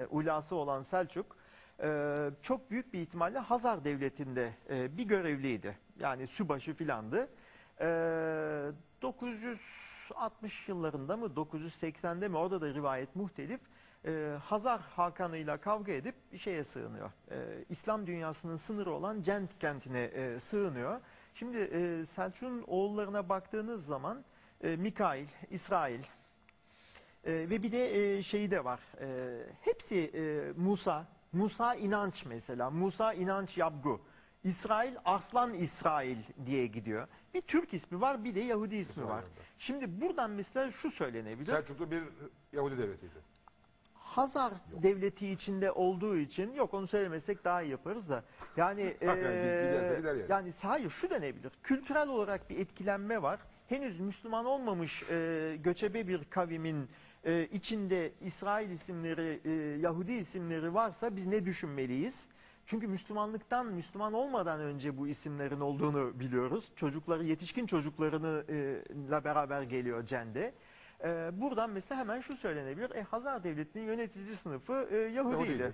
e, ulası olan Selçuk e, çok büyük bir ihtimalle Hazar Devleti'nde e, bir görevliydi. Yani sübaşı filandı. E, 960 yıllarında mı 980'de mi orada da rivayet muhtelif. Hazar Hakan'ıyla kavga edip bir şeye sığınıyor. İslam dünyasının sınırı olan Cent kentine sığınıyor. Şimdi Selçuk'un oğullarına baktığınız zaman e, Mikail, İsrail, e, ve bir de e, şeyi de var. E, hepsi e, Musa, Musa inanç mesela, Musa inanç yapgu. İsrail Arslan İsrail diye gidiyor. Bir Türk ismi var, bir de Yahudi ismi var. Şimdi buradan mesela şu söylenebilir. Selçuklu bir Yahudi devletiydi. Hazar devleti içinde olduğu için yok onu söylemesek daha iyi yaparız da yani Yani giderse eee, gider yani. yani hayır şu denebilir kültürel olarak bir etkilenme var henüz Müslüman olmamış eee, göçebe bir kavimin eee, içinde İsrail isimleri eee, Yahudi isimleri varsa biz ne düşünmeliyiz? Çünkü Müslümanlıktan Müslüman olmadan önce bu isimlerin olduğunu biliyoruz. Çocukları yetişkin çocuklarını eee, ile beraber geliyor Cende. Ee, buradan mesela hemen şu söylenebilir. E, Hazar Devleti'nin yönetici sınıfı e, Yahudiydi. Yahudiydi.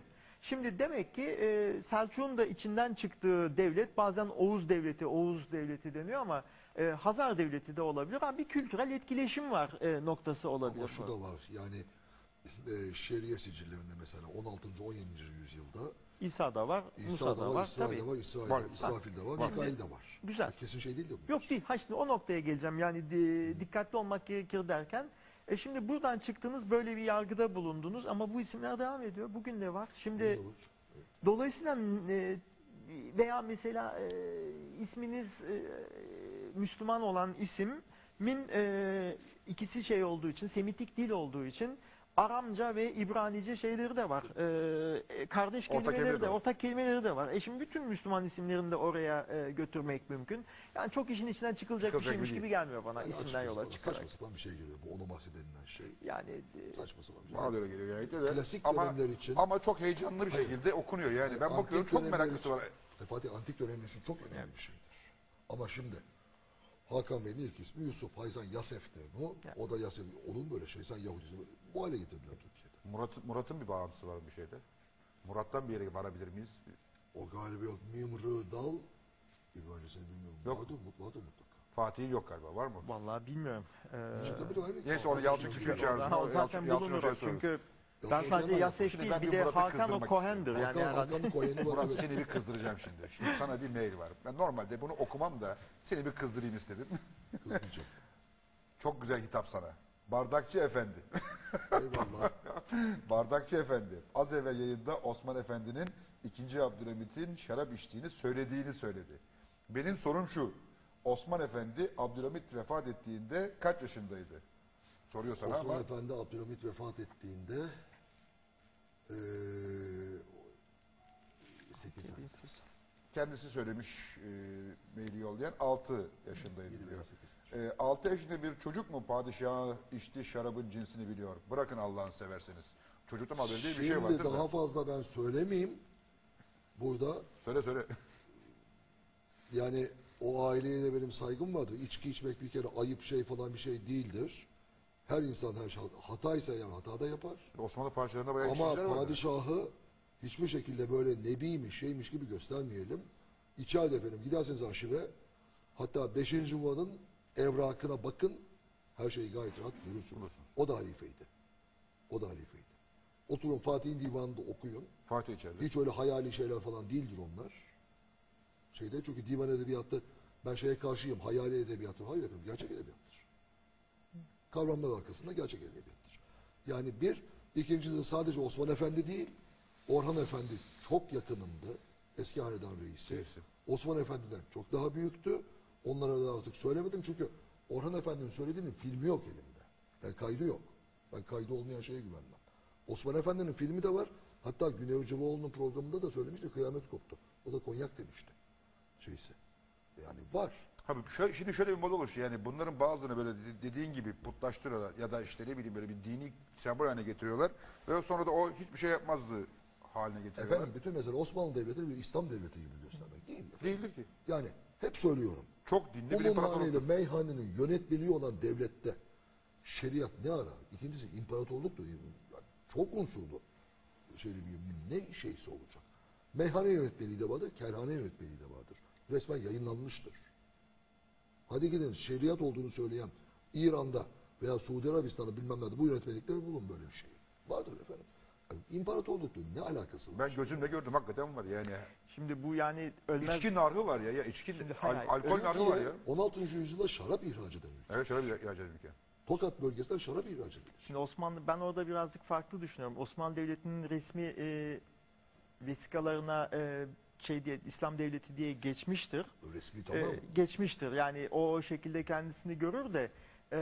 Şimdi demek ki e, Selçuk'un da içinden çıktığı devlet bazen Oğuz Devleti, Oğuz Devleti deniyor ama e, Hazar Devleti de olabilir. Ama bir kültürel etkileşim var e, noktası olabilir. Ama şu da var yani e, şeriye sicillerinde mesela 16. 17. yüzyılda İsa da var, İsa Musa da var. İsrail Tabii. var, İsrail Var. İsrafil de var, Var. Mikail de var. Güzel. Kesin şey değil de bu. Yok değil. Ha şimdi o noktaya geleceğim. Yani di- dikkatli olmak gerekir derken. E şimdi buradan çıktınız böyle bir yargıda bulundunuz ama bu isimler devam ediyor. Bugün de var. Şimdi. Dolayısıyla e, veya mesela e, isminiz e, Müslüman olan isimin e, ikisi şey olduğu için, Semitik dil olduğu için Aramca ve İbranice şeyleri de var. E, kardeş Ortak kelimeleri de, ortak kelimeleri de var. E şimdi bütün Müslüman isimlerini de oraya e, götürmek mümkün. Yani çok işin içinden çıkılacak bir Çıkılacak şeymiş bir gibi değil. gelmiyor bana Yani isimden yola çıkarak. Saçma sapan bir şey geliyor. Bu onomasi denilen şey. Yani e, Saçma sapan bir şey. Bana öyle geliyor genellikle de. Klasik ama, dönemler için- ama çok heyecanlı bir Hayır. şekilde okunuyor yani. Ben Antik bakıyorum çok meraklısı için- var. E, Fatih antik dönemler için çok önemli bir şeydir. Ama şimdi Hakan Bey'in ilk ismi Yusuf. Hayzan Yasef'ti bu. Ya. O da Yasef. Olur mu böyle şey? Sen Yahudisi. Bu hale getirdiler Türkiye'de. Murat, Murat'ın bir bağlantısı var bir şeyde. Murat'tan bir yere varabilir miyiz? O galiba yok. Mimrı Dal İbranisini bilmiyorum. Yok. Vardır, mut- vardır mutlaka. Fatih'in yok galiba var mı? vallahi bilmiyorum. E, Çıkabilir. Neyse onu Yalçın Küçük çağırdı. Daha o Yalçın- zaten Yalçın bulunur. O. Çünkü ben Yalçın sadece Yasef Şimdi değil ben bir bir de Murat'ı Hakan o kızdırmak Kohen'dir. Yani Hakan, herhalde. Hakan'ın koyeni var. Murat evet. seni bir kızdıracağım şimdi. Şimdi sana bir mail var. Ben normalde bunu okumam da seni bir kızdırayım istedim. Çok güzel hitap sana. Bardakçı Efendi. Eyvallah. Bardakçı Efendi. Az evvel yayında Osman Efendi'nin 2. Abdülhamit'in şarap içtiğini söylediğini söyledi. Benim sorum şu. Osman Efendi Abdülhamit vefat ettiğinde kaç yaşındaydı? Soruyor sana Osman ama Efendi Abdülhamit vefat ettiğinde eee 8 ay. kendisi söylemiş e, maili yollayan 6 yaşındaydı diyor. E, 6 yaşında bir çocuk mu padişahı içti şarabın cinsini biliyor? Bırakın Allah'ını severseniz. Çocuktan haberi değil bir şey Şimdi vardır daha da. fazla ben söylemeyeyim. Burada Söyle söyle. yani o aileye de benim saygım vardı. İçki içmek bir kere ayıp şey falan bir şey değildir. Her insan her şey hataysa eğer hata da yapar. Osmanlı padişahlarında bayağı Ama içkiler vardı. padişahı hiçbir şekilde böyle nebiymiş şeymiş gibi göstermeyelim. İki ayda efendim giderseniz arşive hatta 5. Muad'ın evrakına bakın her şeyi gayet rahat görürsünüz. O da halifeydi. O da halifeydi. Oturun Fatih'in divanında okuyun. Fatih içeride. Hiç öyle hayali şeyler falan değildir onlar. Şeyde çünkü divan edebiyatta ben şeye karşıyım. Hayali edebiyattır. Hayır efendim gerçek edebiyattır. Kavramlar arkasında gerçek edebiyattır. Yani bir, ikincisi de sadece Osman Efendi değil, Orhan Efendi çok yakınımdı. Eski hanedan reisi. Reisi. Osman Efendi'den çok daha büyüktü. Onlara da artık söylemedim çünkü Orhan Efendi'nin söylediğinin filmi yok elimde. Yani kaydı yok. Ben kaydı olmayan şeye güvenmem. Osman Efendi'nin filmi de var. Hatta Güney Hocalıoğlu'nun programında da söylemişti kıyamet koptu. O da konyak demişti. Şeyse. Yani var. Abi şöyle, şimdi şöyle bir model oluşuyor. Yani bunların bazılarını böyle de- dediğin gibi putlaştırıyorlar ya da işte ne bileyim böyle bir dini sembol haline getiriyorlar ve sonra da o hiçbir şey yapmazdı haline getiriyorlar. Efendim bütün mesela Osmanlı Devleti bir İslam Devleti gibi göstermek değil mi? Değildir ki. Yani hep söylüyorum. Çok dinli bir imparatorluk. meyhanenin yönetmeliği olan devlette şeriat ne ara? İkincisi imparatorluk da yani çok unsurlu Çelebi'nin ne şeysi olacak. Meyhane yönetmeliği de vardır, kerhane yönetmeliği de vardır. Resmen yayınlanmıştır. Hadi gidin şeriat olduğunu söyleyen İran'da veya Suudi Arabistan'da bilmem nerede bu yönetmelikleri bulun böyle bir şey. Vardır efendim. Yani imparatorlukla ne alakası var? Ben gözümle gördüm hakikaten var yani. Şimdi bu yani ölmez İçki narhı var ya. ya içki, Şimdi al- hayır, alkol narhı var ya. 16. yüzyılda şarap ihraç ülke. Evet bir ihraç edilmiş. Tokat bölgesinden şarap ihraç edilir. Şimdi Osmanlı ben orada birazcık farklı düşünüyorum. Osmanlı Devleti'nin resmi e, vesikalarına e, şey diye İslam Devleti diye geçmiştir. Resmi E, tamam. geçmiştir. Yani o şekilde kendisini görür de e,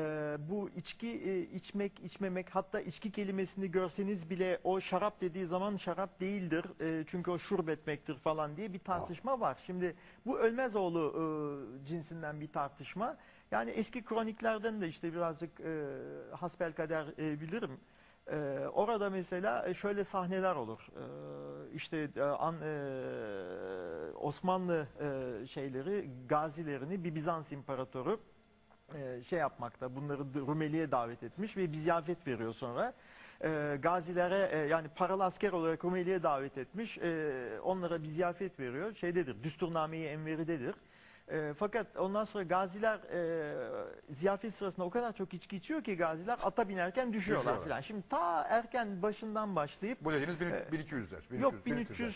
bu içki e, içmek içmemek hatta içki kelimesini görseniz bile o şarap dediği zaman şarap değildir. E, çünkü o şurbetmektir falan diye bir tartışma var. Şimdi bu Ölmezoğlu e, cinsinden bir tartışma. Yani eski kroniklerden de işte birazcık e, hasbelkader e, bilirim. E, orada mesela e, şöyle sahneler olur. E, işte e, an, e, Osmanlı e, şeyleri, gazilerini bir Bizans imparatoru şey yapmakta, bunları Rumeli'ye davet etmiş ve bir ziyafet veriyor sonra. E, gazilere e, yani paralı asker olarak Rumeli'ye davet etmiş, e, onlara bir ziyafet veriyor. Şeydedir, Düsturnameyi Enveri'dedir. E, fakat ondan sonra gaziler e, ziyafet sırasında o kadar çok içki içiyor ki gaziler ata binerken düşüyorlar Düşüyorlar. filan. Şimdi ta erken başından başlayıp Bu dediğiniz bin- Ee, 1200'ler. Yok 1300'ler.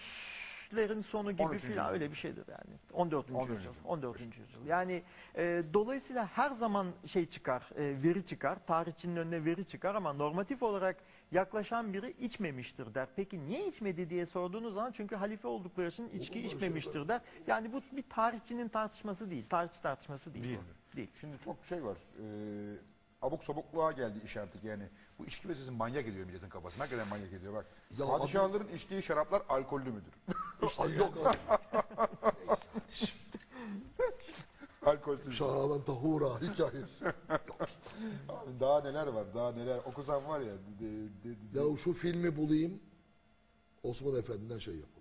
1300'lerin sonu gibi 13. filan yüzyıl. öyle bir şeydir yani. 14. 14. yüzyıl. yüzyıl. 14. yüzyıl. Yani e, dolayısıyla her zaman şey çıkar, e, veri çıkar. Tarihçinin önüne veri çıkar ama normatif olarak yaklaşan biri içmemiştir der. Peki niye içmedi diye sorduğunuz zaman çünkü halife oldukları için içki içmemiştir der. Yani bu bir tarihçinin tartışması değil. Tarihçi tartışması değil. Değil. Değil. Şimdi çok şey var. E, abuk sabukluğa geldi iş artık yani. Bu içki meselesi manyak ediyor milletin kafasına. Hakikaten manyak ediyor bak. Ya Padişahların içtiği şaraplar alkollü müdür? Ay yok abi. Alkolsüz. Şahaben tahura hikayesi. Abi daha neler var daha neler. Okusam var ya. De, de, de- ya şu filmi bulayım. Osman Efendi'den şey yapalım.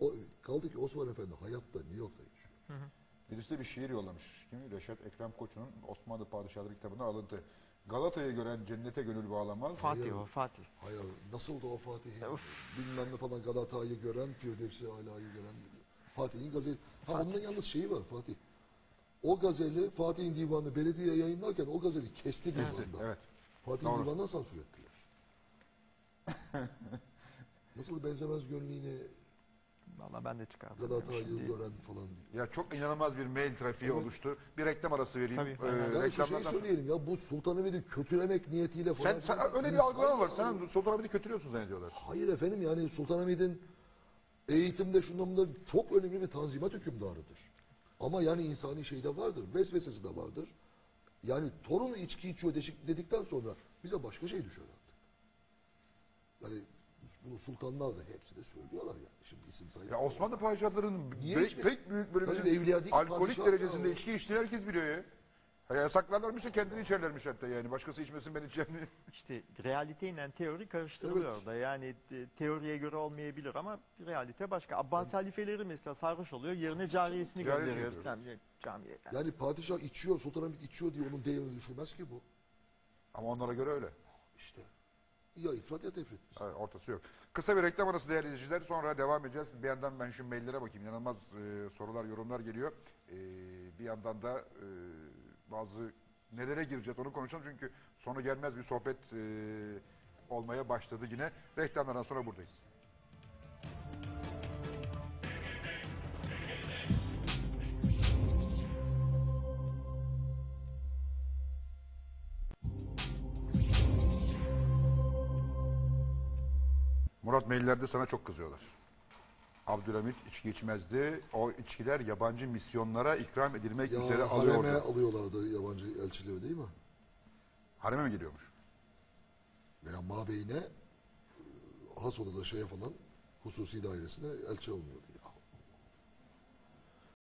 O, kaldı ki Osman Efendi hayatta New York'ta yaşıyor. Birisi de bir şiir yollamış. Kim? Reşat Ekrem Koçu'nun Osmanlı Padişahları kitabından alıntı. Galata'yı gören cennete gönül bağlamaz. Fatih o Fatih. Hayır, nasıldı o Fatih'in? Of. Bilmem ne falan Galata'yı gören, Firdevs'i Ala'yı gören. Fatih'in gazeli. Ha Fatih. onun yalnız şeyi var Fatih. O gazeli Fatih'in divanı belediye yayınlarken o gazeli kesti Kesti, divanda. Evet. Fatih'in divanından sansür ettiler. Nasıl benzemez gönlüne Vallahi ben de çıkardım. Şimdi- gören falan diye. Ya çok inanılmaz bir mail trafiği Evet. oluştu. Bir reklam arası vereyim. Tabii. Ee. Yani şu şeyi reklamlardan- söyleyelim ya bu Sultanahmet'i kötülemek niyetiyle falan. Sen, sen öyle bir algılama var. Sen Sultanahmet'i kötülüyorsun zannediyorlar. Hayır efendim yani Sultanahmet'in eğitimde şunda bunda çok önemli bir tanzimat hükümdarıdır. Ama yani insani şeyde vardır. Vesvesesi de vardır. Yani torunu içki içiyor deşik dedikten sonra bize başka şey düşer artık. Yani bunu sultanlar da hepsi de söylüyorlar yani. Şimdi isim sayı. Ya Osmanlı padişahlarının içmesin? pek büyük değil, alkolik derecesinde ya. içki içtiğini herkes biliyor ya. Ya yasaklarlarmış da kendini içerlermiş hatta yani. Başkası içmesin ben içeceğim. İşte realiteyle teori karıştırılıyor Evet. da. Yani teoriye göre olmayabilir ama realite başka. Abbas halifeleri mesela sarhoş oluyor. Yerine cariyesini Cariye gönderiyor camiye. Yani. Yani padişah içiyor, Sultanahmet içiyor diye onun değerini düşürmez ki bu. Ama onlara göre öyle. Ya ifrat ya tefrit. Evet, ortası yok. Kısa bir reklam arası değerli izleyiciler. Sonra devam edeceğiz. Bir yandan ben şu maillere bakayım. İnanılmaz e, sorular, yorumlar geliyor. E, bir yandan da e, bazı nelere gireceğiz onu konuşalım. Çünkü sonu gelmez bir sohbet e, olmaya başladı yine. Reklamlardan sonra buradayız. Maillerde sana çok kızıyorlar. Abdülhamit içki içmezdi. O içkiler yabancı misyonlara ikram edilmek üzere Ya hareme alıyordu. alıyorlardı yabancı elçileri değil mi? Hareme mi geliyormuş? Veya mabeyine e, has odada şeye falan hususi dairesine elçi alınıyordu.